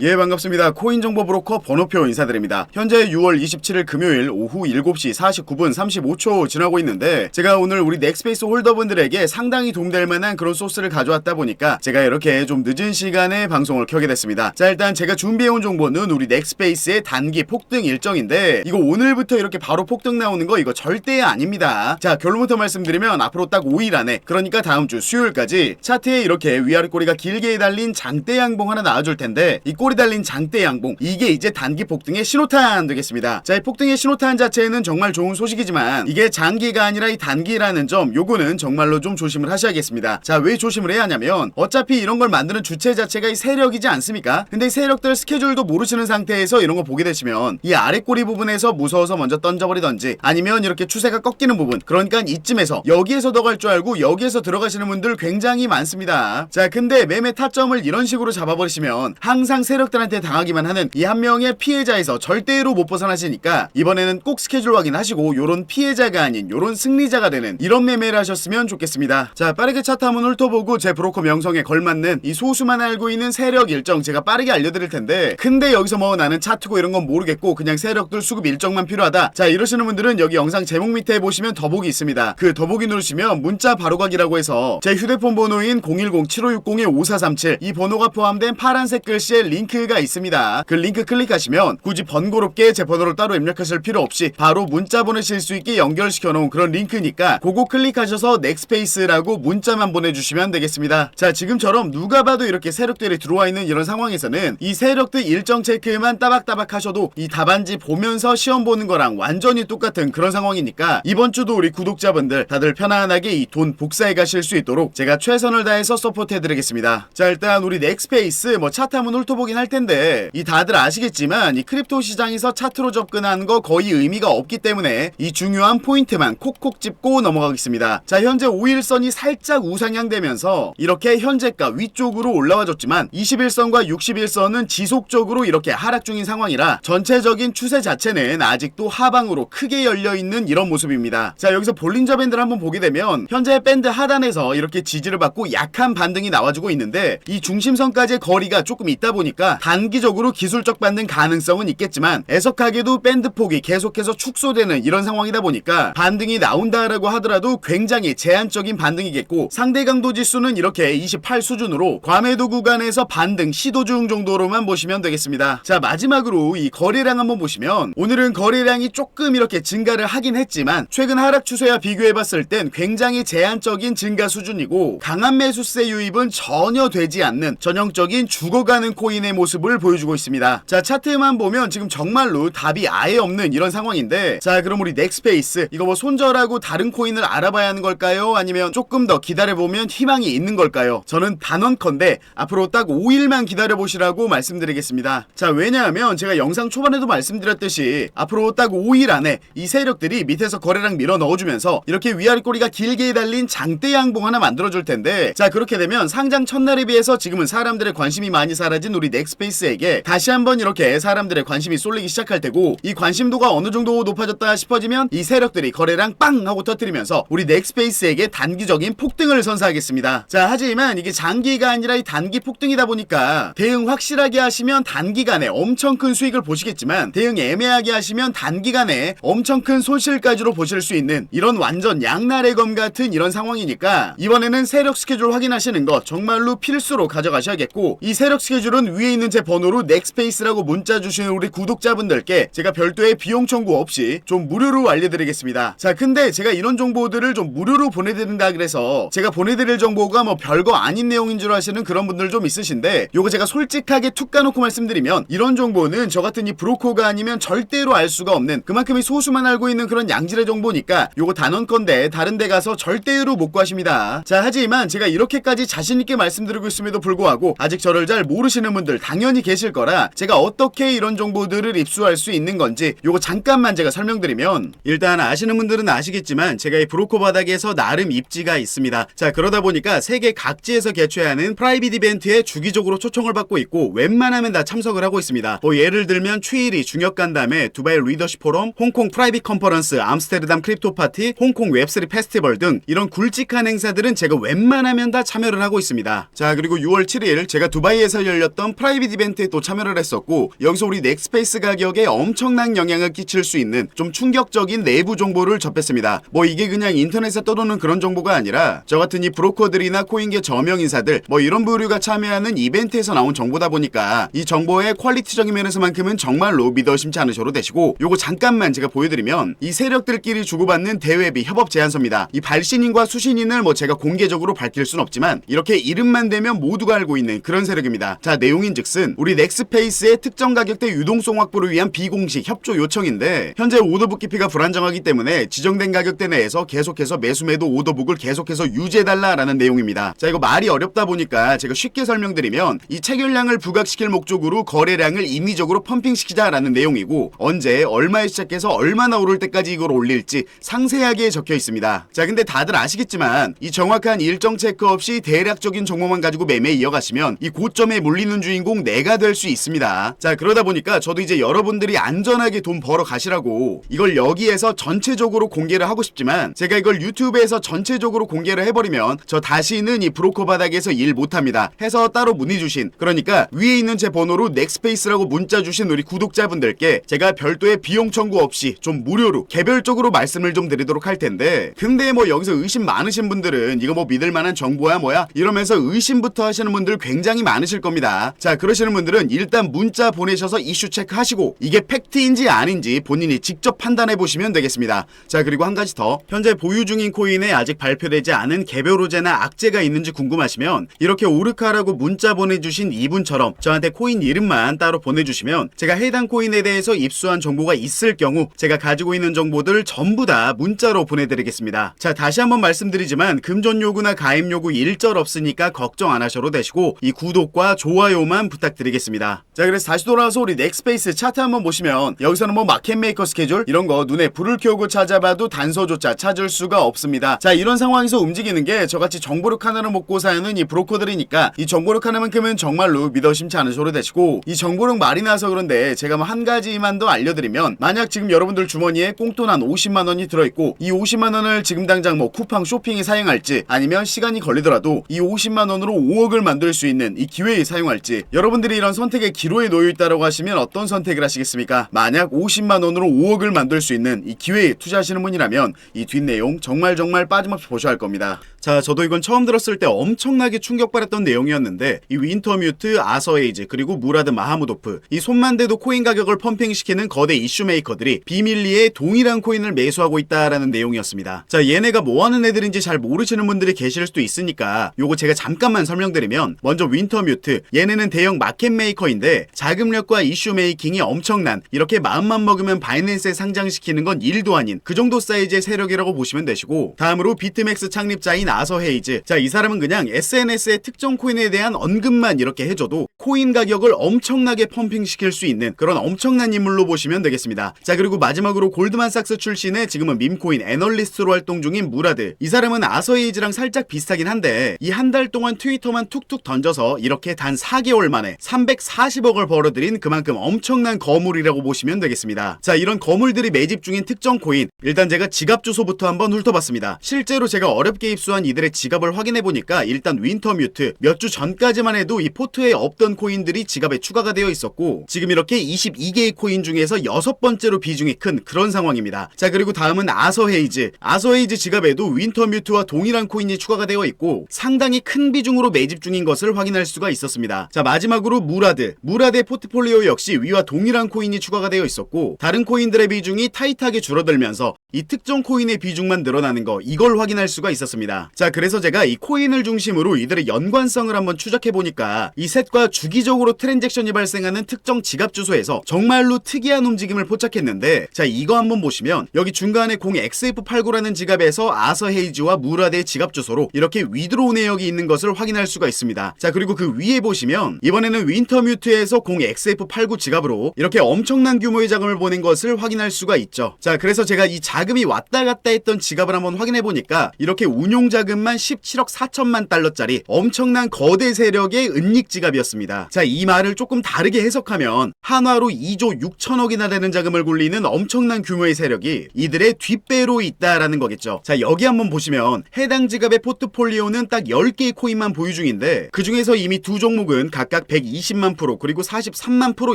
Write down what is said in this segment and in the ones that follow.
예 반갑습니다. 코인 정보 브로커 번호표 인사드립니다. 현재 6월 27일 금요일 오후 7시 49분 35초 지나고 있는데 제가 오늘 우리 넥스페이스 홀더분들에게 상당히 도움될 만한 그런 소스를 가져왔다 보니까 제가 이렇게 좀 늦은 시간에 방송을 켜게 됐습니다. 자 일단 제가 준비해온 정보는 우리 넥스페이스의 단기 폭등 일정인데 이거 오늘부터 이렇게 바로 폭등 나오는 거 이거 절대 아닙니다. 자 결론부터 말씀드리면 앞으로 딱 5일 안에 그러니까 다음 주 수요일까지 차트에 이렇게 위아래 꼬리가 길게 달린 장대 양봉 하나 나와줄 텐데 이꼬 리 달린 장대 양봉 이게 이제 단기 폭등의 신호탄 되겠습니다. 자, 이 폭등의 신호탄 자체는 정말 좋은 소식이지만 이게 장기가 아니라 이 단기라는 점 요거는 정말로 좀 조심을 하셔야겠습니다. 자, 왜 조심을 해야 하냐면 어차피 이런 걸 만드는 주체 자체가 이 세력이지 않습니까? 근데 이 세력들 스케줄도 모르시는 상태에서 이런 거 보게 되시면 이 아래 꼬리 부분에서 무서워서 먼저 던져버리던지 아니면 이렇게 추세가 꺾이는 부분 그러니까 이쯤에서 여기에서 더 갈 줄 알고 여기에서 들어가시는 분들 굉장히 많습니다. 자, 근데 매매 타점을 이런 식으로 잡아버리시면 항상 세 력들한테 당하기만 하는 이 한 명의 피해자에서 절대로 못 벗어나시니까 이번에는 꼭 스케줄 확인하시고 요런 피해자가 아닌 요런 승리자가 되는 이런 매매를 하셨으면 좋겠습니다. 자, 빠르게 차트 한번 훑어보고 제 브로커 명성에 걸맞는 이 소수만 알고 있는 세력 일정 제가 빠르게 알려드릴 텐데 근데 여기서 뭐 나는 차트고 이런 건 모르겠고 그냥 세력들 수급 일정만 필요하다. 자, 이러시는 분들은 여기 영상 제목 밑에 보시면 더보기 있습니다. 그 더보기 누르시면 문자 바로가기라고 해서 제 휴대폰 번호인 010-7560-5437 이 번호가 포함된 파란색 글씨에 링크 가 있습니다. 그 링크 클릭하시면 굳이 번거롭게 제 번호를 따로 입력하실 필요 없이 바로 문자 보내실 수 있게 연결시켜 놓은 그런 링크니까 그거 클릭하셔서 넥스페이스라고 문자만 보내주시면 되겠습니다. 자 지금처럼 누가 봐도 이렇게 세력들이 들어와 있는 이런 상황에서는 이 세력들 일정 체크만 따박따박 하셔도 이 답안지 보면서 시험 보는 거랑 완전히 똑같은 그런 상황이니까 이번 주도 우리 구독자분들 다들 편안하게 이 돈 복사해 가실 수 있도록 제가 최선을 다해서 서포트 해드리겠습니다. 자 일단 우리 넥스페이스 뭐 차트 한번 훑어보 긴 할 텐데 이 다들 아시겠지만 이 크립토 시장에서 차트로 접근한 거 거의 의미가 없기 때문에 이 중요한 포인트만 콕콕 짚고 넘어가겠습니다. 자 현재 5일선이 살짝 우상향 되면서 이렇게 현재가 위쪽으로 올라와 줬지만 21선과 61선은 지속적으로 이렇게 하락 중인 상황이라 전체적인 추세 자체는 아직도 하방으로 크게 열려 있는 이런 모습입니다. 자 여기서 볼린저 밴드를 한번 보게 되면 현재 밴드 하단에서 이렇게 지지를 받고 약한 반등이 나와주고 있는데 이 중심선까지의 거리가 조금 있다 보니까 단기적으로 기술적 반등 가능성은 있겠지만 애석하게도 밴드 폭이 계속해서 축소되는 이런 상황이다 보니까 반등이 나온다라고 하더라도 굉장히 제한적인 반등이겠고 상대 강도 지수는 이렇게 28 수준으로 과매도 구간에서 반등 시도 중 정도로만 보시면 되겠습니다. 자 마지막으로 이 거래량 한번 보시면 오늘은 거래량이 조금 이렇게 증가를 하긴 했지만 최근 하락 추세와 비교해봤을 땐 굉장히 제한적인 증가 수준이고 강한 매수세 유입은 전혀 되지 않는 전형적인 죽어가는 코인의 모습을 보여주고 있습니다. 자 차트만 보면 지금 정말로 답이 아예 없는 이런 상황인데 자 그럼 우리 넥스페이스 이거 뭐 손절하고 다른 코인을 알아봐야 하는 걸까요? 아니면 조금 더 기다려보면 희망이 있는 걸까요? 저는 단언컨대 앞으로 딱 5일만 기다려보시라고 말씀드리겠습니다. 자 왜냐하면 제가 영상 초반에도 말씀드렸듯이 앞으로 딱 5일 안에 이 세력들이 밑에서 거래량 밀어 넣어주면서 이렇게 위아래 꼬리가 길게 달린 장대 양봉 하나 만들어줄 텐데 자 그렇게 되면 상장 첫날에 비해서 지금은 사람들의 관심이 많이 사라진 우리 넥 스페이스에게 다시 한번 이렇게 사람들의 관심이 쏠리기 시작할 테고 이 관심도가 어느 정도 높아졌다 싶어지면 이 세력들이 거래량 빵 하고 터뜨리면서 우리 넥스페이스에게 단기적인 폭등을 선사하겠습니다. 자 하지만 이게 장기가 아니라 이 단기 폭등이다 보니까 대응 확실하게 하시면 단기간에 엄청 큰 수익을 보시겠지만 대응 애매하게 하시면 단기간에 엄청 큰 손실까지로 보실 수 있는 이런 완전 양날의 검 같은 이런 상황이니까 이번에는 세력 스케줄 확인하시는 거 정말로 필수로 가져가셔야겠고 이 세력 스케줄은 위에 있는 제 번호로 넥스페이스라고 문자 주시는 우리 구독자분들께 제가 별도의 비용 청구 없이 좀 무료로 알려드리겠습니다. 자 근데 제가 이런 정보들을 좀 무료로 보내드린다 그래서 제가 보내드릴 정보가 뭐 별거 아닌 내용인 줄 아시는 그런 분들 좀 있으신데 요거 제가 솔직하게 툭 까놓고 말씀드리면 이런 정보는 저 같은 이 브로커가 아니면 절대로 알 수가 없는 그만큼의 소수만 알고 있는 그런 양질의 정보니까 요거 단언컨대 다른 데 가서 절대로 못 구하십니다. 자 하지만 제가 이렇게까지 자신있게 말씀드리고 있음에도 불구하고 아직 저를 잘 모르시는 분들 당연히 계실 거라 제가 어떻게 이런 정보들을 입수할 수 있는 건지 요거 잠깐만 제가 설명드리면 일단 아시는 분들은 아시겠지만 제가 이 브로커 바닥에서 나름 입지가 있습니다. 자 그러다 보니까 세계 각지에서 개최하는 프라이빗 이벤트에 주기적으로 초청을 받고 있고 웬만하면 다 참석을 하고 있습니다. 뭐 예를 들면 추일이 중역 간담회, 두바이 리더십 포럼, 홍콩 프라이빗 컨퍼런스, 암스테르담 크립토 파티, 홍콩 웹3 페스티벌 등 이런 굵직한 행사들은 제가 웬만하면 다 참여를 하고 있습니다. 자 그리고 6월 7일 제가 두바이에서 열렸던 프라이빗 이벤트에 또 참여를 했었고 여기서 우리 넥스페이스 가격에 엄청난 영향을 끼칠 수 있는 좀 충격적인 내부 정보를 접했습니다. 뭐 이게 그냥 인터넷에 떠도는 그런 정보가 아니라 저 같은 이 브로커들이나 코인계 저명 인사들 뭐 이런 부류가 참여하는 이벤트에서 나온 정보다 보니까 이 정보의 퀄리티적인 면에서만큼은 정말로 믿어 심지 않으셔도 되시고 요거 잠깐만 제가 보여드리면 이 세력들끼리 주고받는 대외비 협업 제안서입니다. 이 발신인과 수신인을 뭐 제가 공개적으로 밝힐 순 없지만 이렇게 이름만 대면 모두가 알고 있는 그런 세력입니다. 자 내용인 즉슨 우리 넥스페이스의 특정 가격대 유동성 확보를 위한 비공식 협조 요청인데 현재 오더북 깊이가 불안정하기 때문에 지정된 가격대 내에서 계속해서 매수매도 오더북을 계속해서 유지해달라라는 내용입니다. 자 이거 말이 어렵다 보니까 제가 쉽게 설명드리면 이 체결량을 부각시킬 목적으로 거래량을 임의적으로 펌핑시키자라는 내용이고 언제 얼마에 시작해서 얼마나 오를 때까지 이걸 올릴지 상세하게 적혀 있습니다. 자 근데 다들 아시겠지만 이 정확한 일정 체크 없이 대략적인 정보만 가지고 매매 이어가시면 이 고점에 물리는 주인공 내가 될 수 있습니다. 자 그러다 보니까 저도 이제 여러분들이 안전하게 돈 벌어 가시라고 이걸 여기에서 전체적으로 공개를 하고 싶지만 제가 이걸 유튜브에서 전체적으로 공개를 해버리면 저 다시는 이 브로커 바닥에서 일 못합니다. 해서 따로 문의 주신 그러니까 위에 있는 제 번호로 넥스페이스라고 문자 주신 우리 구독자분들께 제가 별도의 비용 청구 없이 좀 무료로 개별적으로 말씀을 좀 드리도록 할 텐데 근데 뭐 여기서 의심 많으신 분들은 이거 뭐 믿을 만한 정보야 뭐야 이러면서 의심부터 하시는 분들 굉장히 많으실 겁니다. 자 그러시는 분들은 일단 문자 보내셔서 이슈 체크하시고 이게 팩트인지 아닌지 본인이 직접 판단해 보시면 되겠습니다. 자 그리고 한 가지 더 현재 보유 중인 코인에 아직 발표되지 않은 개별 호재나 악재가 있는지 궁금하시면 이렇게 오르카라고 문자 보내주신 이분처럼 저한테 코인 이름만 따로 보내주시면 제가 해당 코인에 대해서 입수한 정보가 있을 경우 제가 가지고 있는 정보들 전부 다 문자로 보내드리겠습니다. 자 다시 한번 말씀드리지만 금전 요구나 가입 요구 일절 없으니까 걱정 안 하셔도 되시고 이 구독과 좋아요만 부탁드리겠습니다. 자 그래서 다시 돌아와서 우리 넥스페이스 차트 한번 보시면 여기서는 뭐 마켓 메이커 스케줄 이런 거 눈에 불을 켜고 찾아봐도 단서조차 찾을 수가 없습니다. 자 이런 상황에서 움직이는 게 저같이 정보력 하나를 먹고 사는 이 브로커들이니까 이 정보력 하나만큼은 정말로 믿어 심지 않으셔도 되시고 이 정보력 말이 나서 그런데 제가 뭐 한 가지만 더 알려드리면 만약 지금 여러분들 주머니에 꽁돈 한 50만 원이 들어있고 이 50만 원을 지금 당장 뭐 쿠팡 쇼핑에 사용할지 아니면 시간이 걸리더라도 이 50만 원으로 5억을 만들 수 있는 이 기회에 사용할지 여러분들이 이런 선택의 기로에 놓여 있다라고 하시면 어떤 선택을 하시겠습니까? 만약 50만 원으로 5억을 만들 수 있는 이 기회에 투자하시는 분이라면 이 뒷내용 정말 정말 빠짐없이 보셔야 할 겁니다. 자, 저도 이건 처음 들었을 때 엄청나게 충격받았던 내용이었는데 이 윈터뮤트, 아서에이즈 그리고 무라드 마하무도프 이 손만 대도 코인 가격을 펌핑시키는 거대 이슈 메이커들이 비밀리에 동일한 코인을 매수하고 있다라는 내용이었습니다. 자, 얘네가 뭐 하는 애들인지 잘 모르시는 분들이 계실 수도 있으니까 요거 제가 잠깐만 설명드리면 먼저 윈터뮤트 얘네는 대형 마켓 메이커인데 자금력과 이슈 메이킹이 엄청난 이렇게 마음만 먹으면 바이낸스에 상장시키는 건 일도 아닌 그 정도 사이즈의 세력이라고 보시면 되시고 다음으로 비트맥스 창립자인 아서 헤이즈 자 이 사람은 그냥 SNS의 특정 코인에 대한 언급만 이렇게 해줘도 코인 가격을 엄청나게 펌핑시킬 수 있는 그런 엄청난 인물로 보시면 되겠습니다. 자 그리고 마지막으로 골드만삭스 출신의 지금은 밈코인 애널리스트로 활동 중인 무라드 이 사람은 아서 헤이즈랑 살짝 비슷하긴 한데 이 한 달 동안 트위터만 툭툭 던져서 이렇게 단 4개월 만에 340억을 벌어들인 그만큼 엄청난 거물이라고 보시면 되겠습니다. 자 이런 거물들이 매집 중인 특정 코인. 일단 제가 지갑 주소부터 한번 훑어봤습니다. 실제로 제가 어렵게 입수한 이들의 지갑을 확인해 보니까 일단 윈터뮤트 몇 주 전까지만 해도 이 포트에 없던 코인들이 지갑에 추가가 되어 있었고 지금 이렇게 22개의 코인 중에서 여섯 번째로 비중이 큰 그런 상황입니다. 자 그리고 다음은 아서헤이즈 아서헤이즈 지갑에도 윈터뮤트와 동일한 코인이 추가가 되어 있고 상당히 큰 비중으로 매집 중인 것을 확인할 수가 있었습니다. 자 마지막으로 무라드 무라드의 포트폴리오 역시 위와 동일한 코인이 추가가 되어 있었고 다른 코인들의 비중이 타이트하게 줄어들면서 이 특정 코인의 비중만 늘어나는 거 이걸 확인할 수가 있었습니다. 자 그래서 제가 이 코인을 중심으로 이들의 연관성을 한번 추적해 보니까 이 셋과 주기적으로 트랜잭션이 발생하는 특정 지갑 주소에서 정말로 특이한 움직임을 포착했는데 자 이거 한번 보시면 여기 중간에 0XF89라는 지갑에서 아서 헤이즈와 무라데의 지갑 주소로 이렇게 위드로우 내역이 있는 것을 확인할 수가 있습니다. 자 그리고 그 위에 보시면 이번에는 윈터뮤트에서 0XF89 지갑으로 이렇게 엄청난 규모의 자금을 보낸 것을 확인할 수가 있죠. 자 그래서 제가 이 자 자금이 왔다 갔다 했던 지갑을 한번 확인해 보니까 이렇게 운용 자금만 17억 4천만 달러짜리 엄청난 거대 세력의 은닉 지갑이었습니다. 자, 이 말을 조금 다르게 해석하면 한화로 2조 6천억이나 되는 자금을 굴리는 엄청난 규모의 세력이 이들의 뒷배로 있다라는 거겠죠. 자, 여기 한번 보시면 해당 지갑의 포트폴리오는 딱 10개의 코인만 보유 중인데 그 중에서 이미 두 종목은 각각 120만 프로 그리고 43만 프로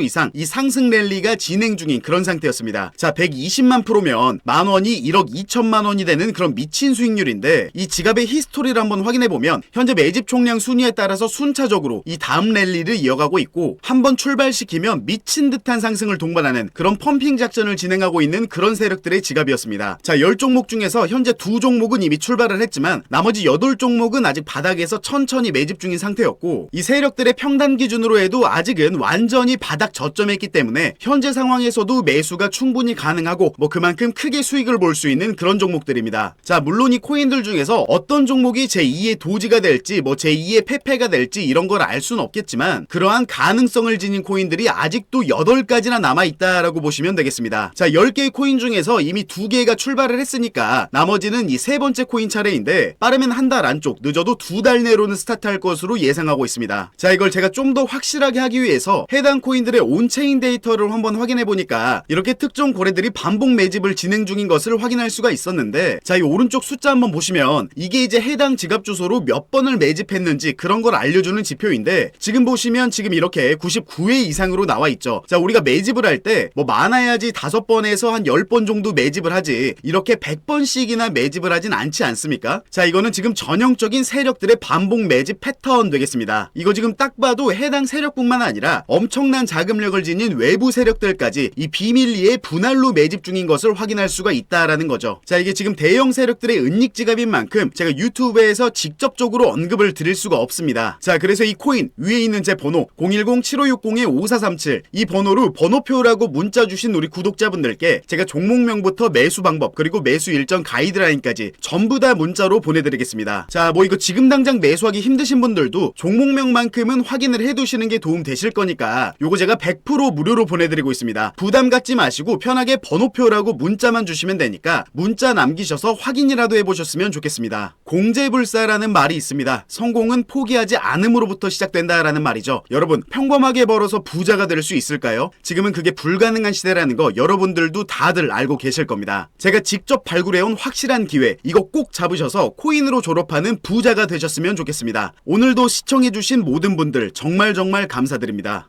이상 이 상승 랠리가 진행 중인 그런 상태였습니다. 자, 120만 프로면 만원 이 1억 2천만 원이 되는 그런 미친 수익률인데 이 지갑의 히스토리를 한번 확인해 보면 현재 매집 총량 순위에 따라서 순차적으로 이 다음 랠리를 이어가고 있고 한번 출발시키면 미친 듯한 상승을 동반하는 그런 펌핑 작전을 진행하고 있는 그런 세력들의 지갑이었습니다. 자, 10종목 중에서 현재 두 종목은 이미 출발을 했지만 나머지 8종목은 아직 바닥에서 천천히 매집 중인 상태였고 이 세력들의 평단 기준으로 해도 아직은 완전히 바닥 저점에 있기 때문에 현재 상황에서도 매수가 충분히 가능하고 뭐 그만큼 크게 수익 을 볼 수 있는 그런 종목들입니다. 자, 물론 이 코인들 중에서 어떤 종목이 제2의 도지가 될지 뭐 제2의 페페가 될지 이런 걸 알 수는 없겠지만 그러한 가능성을 지닌 코인들이 아직도 8가지나 남아 있다라고 보시면 되겠습니다. 자, 10개의 코인 중에서 이미 2개가 출발을 했으니까 나머지는 이 세 번째 코인 차례인데 빠르면 한 달 안쪽 늦어도 두 달 내로는 스타트할 것으로 예상하고 있습니다. 자, 이걸 제가 좀 더 확실하게 하기 위해서 해당 코인들의 온체인 데이터를 한번 확인해 보니까 이렇게 특정 거래들이 반복 매집을 진행 중인 것을 확인할 수가 있었는데 자, 이 오른쪽 숫자 한번 보시면 이게 이제 해당 지갑 주소로 몇 번을 매집했는지 그런 걸 알려주는 지표인데 지금 보시면 지금 이렇게 99회 이상으로 나와 있죠. 자, 우리가 매집을 할 때 뭐 많아야지 5번에서 한 10번 정도 매집을 하지 이렇게 100번씩이나 매집을 하진 않지 않습니까? 자, 이거는 지금 전형적인 세력들의 반복 매집 패턴 되겠습니다. 이거 지금 딱 봐도 해당 세력뿐만 아니라 엄청난 자금력을 지닌 외부 세력들까지 이 비밀리에 분할로 매집 중인 것을 확인할 수가 있다 라는 거죠. 자, 이게 지금 대형 세력들의 은닉 지갑인 만큼 제가 유튜브에서 직접적으로 언급을 드릴 수가 없습니다. 자, 그래서 이 코인 위에 있는 제 번호 010-7560-5437 이 번호로 번호표라고 문자 주신 우리 구독자분들께 제가 종목명부터 매수 방법 그리고 매수 일정 가이드라인까지 전부 다 문자로 보내드리겠습니다. 자, 뭐 이거 지금 당장 매수하기 힘드신 분들도 종목명만큼은 확인을 해두시는 게 도움 되실 거니까 요거 제가 100% 무료로 보내드리고 있습니다. 부담 갖지 마시고 편하게 번호표라고 문자만 주시면 되니까 문자 남기셔서 확인이라도 해보셨으면 좋겠습니다. 공제불사라는 말이 있습니다. 성공은 포기하지 않음으로부터 시작된다라는 말이죠. 여러분 평범하게 벌어서 부자가 될 수 있을까요? 지금은 그게 불가능한 시대라는 거 여러분들도 다들 알고 계실 겁니다. 제가 직접 발굴해온 확실한 기회 이거 꼭 잡으셔서 코인으로 졸업하는 부자가 되셨으면 좋겠습니다. 오늘도 시청해주신 모든 분들 정말 정말 감사드립니다.